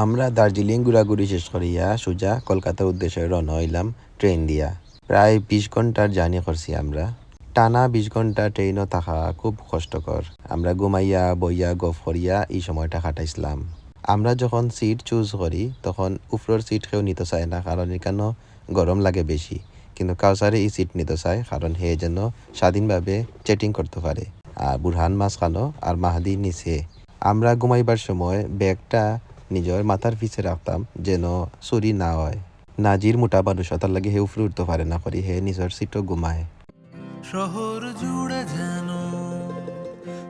আমরা দার্জিলিং ঘোরাঘুরি শেষ করিয়া সোজা কলকাতার উদ্দেশ্যে রওনা হইলাম ট্রেন দিয়া। প্রায় বিশ ঘণ্টার জার্নি করছি আমরা। টানা বিশ ঘণ্টা ট্রেনও থাকা খুব কষ্টকর। আমরা ঘুমাইয়া, বইয়া, গফ করিয়া এই সময়টা কাটাইছিলাম। আমরা যখন সিট চুজ করি, তখন উপরের সিট কেউ নিতে চায় না, কারণ এখানে গরম লাগে বেশি। কিন্তু কাউসারে এই সিট নিতে চায়, কারণ হে যেন স্বাধীনভাবে চেটিং করতে পারে। আর বুরহান মাঝখানো আর মাহাদি নিচে। আমরা ঘুমাইবার সময় ব্যাগটা নিজের মাথার পিছে রাখতাম যেন চুরি না হয়। নাজির মোটা মানুষ তার লাগে হে উফরে উঠতে পারে না করি হে নিজের সিটও ঘুমায় শহর জুড়ে যেন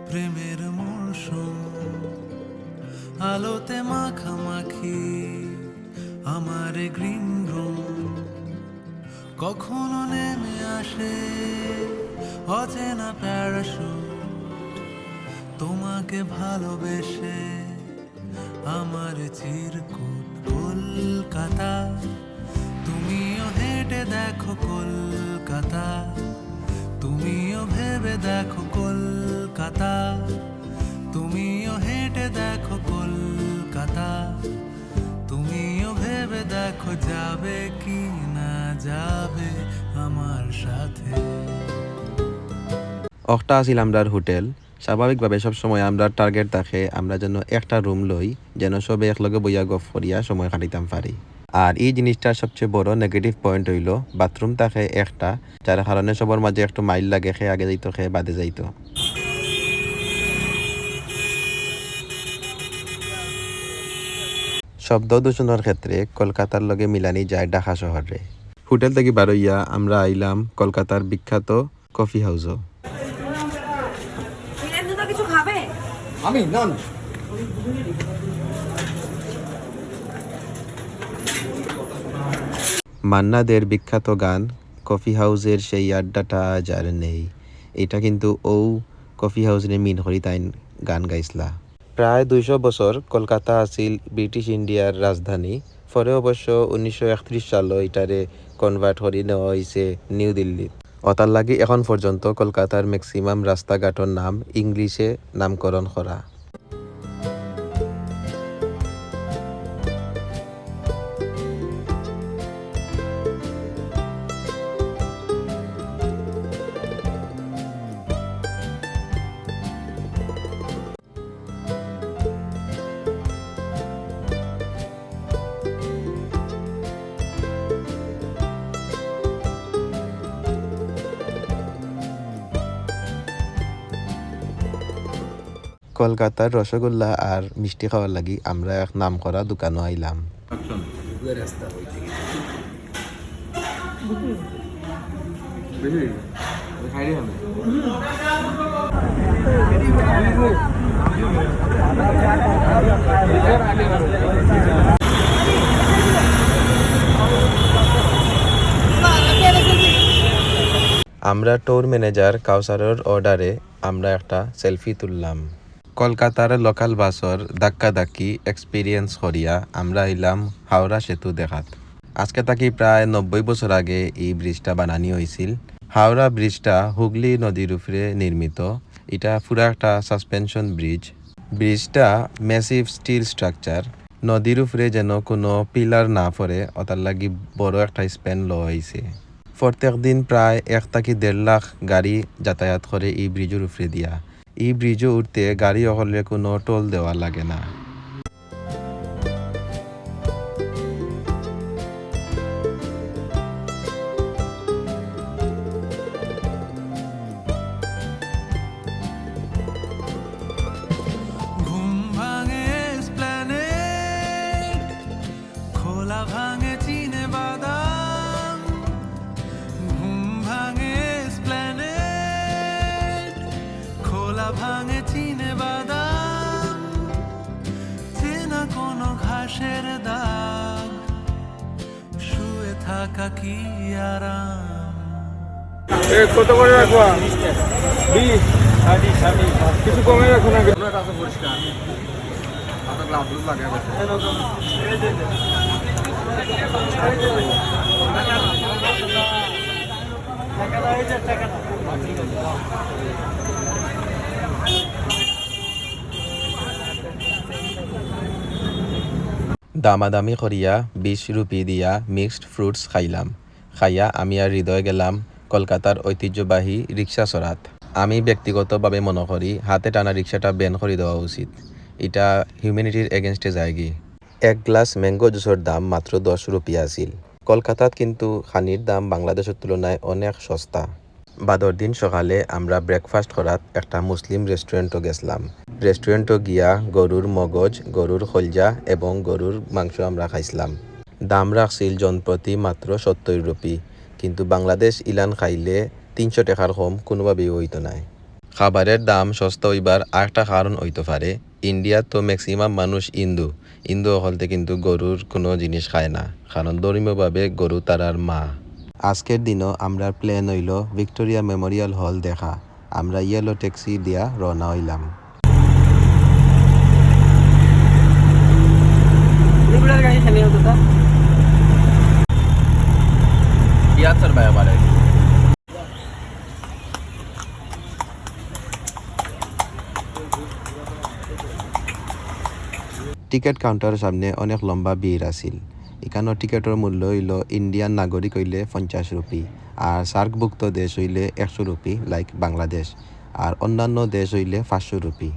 প্রেমের মরশুম। আলোতে মাখামাখি আমার গ্রিন রুম। কখনো নেমে আসে অচেনা প্যারাশুট। তোমাকে ভালোবেসে আমার চিরকুট কলকাতা। তুমিও হেঁটে দেখো কলকাতা। তুমিও ভেবে দেখো কলকাতা। তুমিও হেঁটে দেখো কলকাতা। তুমিও ভেবে দেখো যাবে কি না যাবে আমার সাথে। অখটা আছিল হোটেল। স্বাভাবিকভাবে সবসময় আমরা টার্গেট থাকে আমরা যেন একটা রুম লই, যেন সবে একলগে বইয়া গফ করিয়া সময় কাটিতাম পারি। আর এই জিনিসটার সবচেয়ে বড় নেগেটিভ পয়েন্ট হইল বাথরুম থাকে একটা, যার কারণে সবার মাঝে একটু মাইল লাগে খেয়ে আগে যাইতো খেয়ে বাদে যাইতো। শব্দ দূষণের ক্ষেত্রে কলকাতার লগে মিলানি যায় ঢাকা শহরে। হোটেল থেকে বারইয়া আমরা আইলাম কলকাতার বিখ্যাত কফি হাউসও মিলেন দুটো কিছু খাবে আমি নন মান্নাদের বিখ্যাত গান কফি হাউসের সেই আড্ডাটা যার নেই। এটা কিন্তু ও কফি হাউসে মিন করি তাই গান গাইছিলা প্রায় দুইশো বছর কলকাতা আছিল ব্রিটিশ ইন্ডিয়ার রাজধানী। পরে অবশ্য উনিশশো একত্রিশ সালে এটারে কনভার্ট করে নেওয়া হয়েছে নিউ দিল্লিত। অতার লাগি এখন পর্যন্ত কলকাতার ম্যাক্সিমাম রাস্তাঘাটর নাম ইংলিশে নামকরণ করা কলকাতার রসগোল্লা আর মিষ্টি খাওয়ার লাগি আমরা এক নাম করা দোকানও আইলাম। আমরা ট্যুর ম্যানেজার কাউসারের অর্ডারে আমরা একটা সেলফি তুললাম। কলকাতার লোকাল বাসর ধাক্কা ধাক্কি এক্সপিরিয়েন্স করিয়া আমরা আইলাম হাওড়া সেতু দেখাত। আজকে তাকি প্রায় নব্বই বছর আগে এই ব্রিজটা বানানি হয়েছিল হাওড়া ব্রিজটা হুগলি নদীর উপরে নির্মিত এটা পুরা একটা সাসপেনশন ব্রিজ ব্রিজটা ম্যাসিভ স্টিল স্ট্রাকচার নদীর উপরে যেন কোনো পিলার না পড়ে ওটার লাগি বড় একটা স্প্যান ল হয়েছে প্রত্যেক দিন প্রায় এক থেকে দেড় লাখ গাড়ি যাতায়াত করে এই ব্রিজের উপরে দিয়া। এই ব্রিজে উঠতে গাড়ি হলে কোনো টোল দেওয়া লাগে না। ভাঙে ভাঙে চিনে বাদাম চেনা কোনো ঘাসের দাগ শুয়ে থাকা কি আরাম? কত করে রাখবা? বিশ। কিছু কমে রাখো না পরিষ্কার গ্লাস লাগে দামাদামি করিয়া বিশ রুপি দিয়া মিক্সড ফ্রুটস খাইলাম। খাইয়া আমি আর হৃদয় গেলাম কলকাতার ঐতিহ্যবাহী রিক্সা চড়াত আমি ব্যক্তিগতভাবে মনে করি হাতে টানা রিক্সাটা বেন করে দেওয়া উচিত। এটা হিউম্যানিটির এগেনস্টে যায়গি। এক গ্লাস ম্যাঙ্গো জুসের দাম মাত্র দশ রুপিয়া আছিল। কলকাতাত কিন্তু খানির দাম বাংলাদেশের তুলনায় অনেক সস্তা। বাদর দিন সকালে আমরা ব্রেকফাস্ট করাত একটা মুসলিম রেস্টুরেন্টও গেছিলাম। রেস্টুরেন্টও গিয়া গরুর মগজ, গরুর খলজা এবং গরুর মাংস আমরা খাইছিলাম। দাম রাখছিল জনপ্রতি মাত্র সত্তর রুপি, কিন্তু বাংলাদেশ ইলান খাইলে তিনশো টাকার কম কোনোভাবেই হইতো নাই। খাবারের দাম সস্তা হইবার আরেকটা কারণ হইতে পারে ইন্ডিয়াত তো ম্যাক্সিমাম মানুষ ইন্দু। ইন্দু হলতে কিন্তু গরুর কোনো জিনিস খায় না, কারণ ধর্মীয়ভাবে গরু তারার মা। আজকের দিনও আমরা প্ল্যান হইল ভিক্টোরিয়া মেমোরিয়াল হল দেখা। আমরা ইয়েলো ট্যাক্সি দিয়া রওনা হইলাম। ভাই আবার টিকেট কাউন্টারের সামনে অনেক লম্বা ভিড় আছিল। এখানে টিকেটের মূল্য হইল ইন্ডিয়ান নাগরিক হইলে পঞ্চাশ রুপি আর সার্কভুক্ত দেশ হইলে একশো রুপি লাইক বাংলাদেশ আর অন্যান্য দেশ হইলে পাঁচশো রুপি।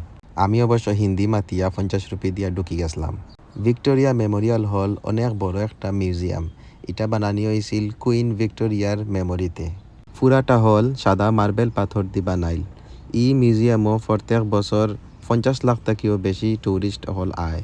আমি অবশ্য হিন্দি মাতিয়া পঞ্চাশ রুপি দিয়া ঢুকি গেছিলাম। ভিক্টোরিয়া মেমোরিয়াল হল অনেক বড় একটা মিউজিয়াম। এটা বানানি হয়েছিল কুইন ভিক্টোরিয়ার মেমোরিতে। পুরাটা হল সাদা মার্বেল পাথর দি বানাইল। ই মিউজিয়ামও প্রত্যেক বছর পঞ্চাশ লাখ থেকেও বেশি টুরিস্ট হল আয়।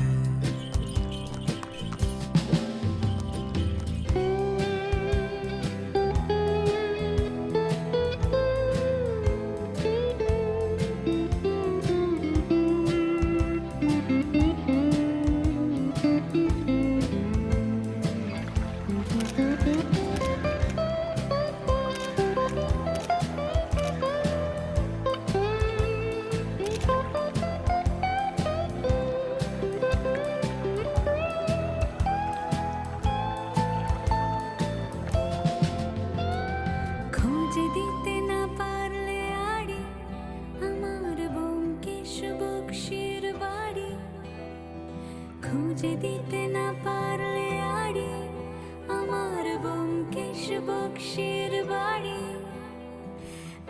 খুঁজে দিতে না পারলে আড়ি আমার বোমকেশ বক্সির বাড়ি।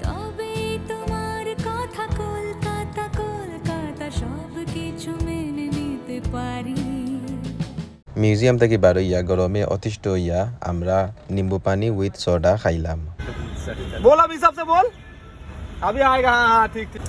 তবে তোমার কথা কলকাতা কলকাতা সব কিছু মেনে নিতে পারি। মিউজিয়াম থেকে বার হইয়া গরমে অতিষ্ঠ হইয়া আমরা নিম্বু পানি উইথ সোডা খাইলাম। বল আমি সবচেয়ে বল। আমি আয়গা ঠিক ঠিক।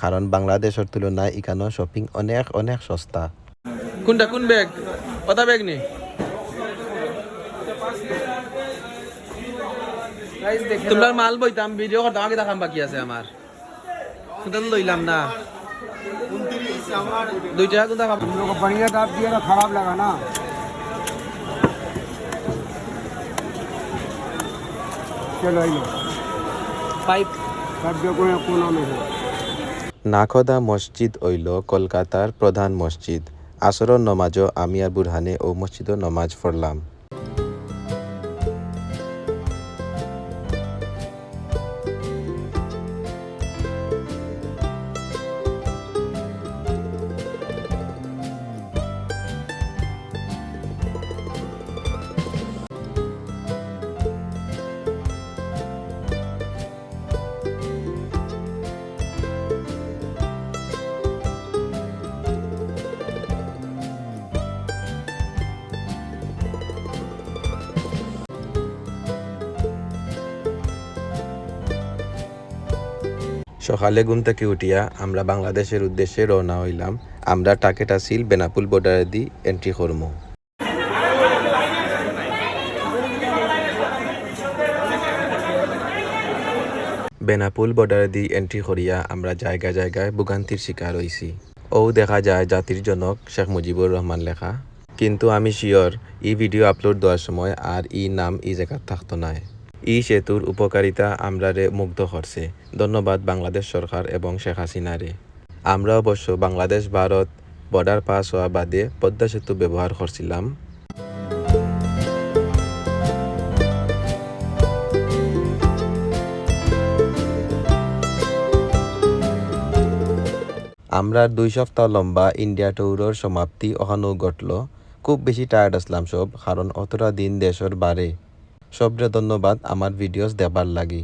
কারণ বাংলাদেশের তুলনায় এখানেও শপিং অনেক অনেক সস্তা কোনটা কোন ব্যাগ কটা ব্যাগ নি তোমরা মাল বইতাম ভিডিও করতাম আগে দেখাম বাকি আছে আমার কোনটা তো লইলাম না দুই টাকা কোনটা খাম हम लोग को बढ़िया दाब दिया ना खराब लगा ना चलो आइए পাইপ सब जो कोई कोना में है নাখদা মসজিদ হইল কলকাতার প্রধান মসজিদ। আসর নমাজও আমি আর বুরহানে ও মসজিদ নমাজ পড়লাম। সকালে ঘুম থেকে উঠিয়া আমরা বাংলাদেশের উদ্দেশ্যে রওনা হইলাম। আমরা টাকেট আসিল বেনাপুল বর্ডারে দি এন্ট্রি করমু। বেনাপুল বর্ডারে দি এন্ট্রি করিয়া আমরা জায়গায় জায়গায় ভোগান্তির শিকার হইছি। ও দেখা যায় জাতির জনক শেখ মুজিবুর রহমান লেখা, কিন্তু আমি শিওর ই ভিডিও আপলোড দেওয়ার সময় আর ই নাম ই জায়গা থাকতো নাই। ই সেতুর উপকারিতা আমরারে মুগ্ধ করছে। ধন্যবাদ বাংলাদেশ সরকার এবং শেখ হাসিনারে। আমরা অবশ্য বাংলাদেশ, ভারত বর্ডার পাস হওয়া বাদে পদ্মা সেতু ব্যবহার করছিলাম। আমরা দুই সপ্তাহ লম্বা ইন্ডিয়া ট্যুরের সমাপ্তি ওখানেও ঘটল। খুব বেশি টায়ার্ড আসলাম সব, কারণ অতটা দিন দেশের বারে। সবরে ধন্যবাদ আমার ভিডিওস দেবার লাগি।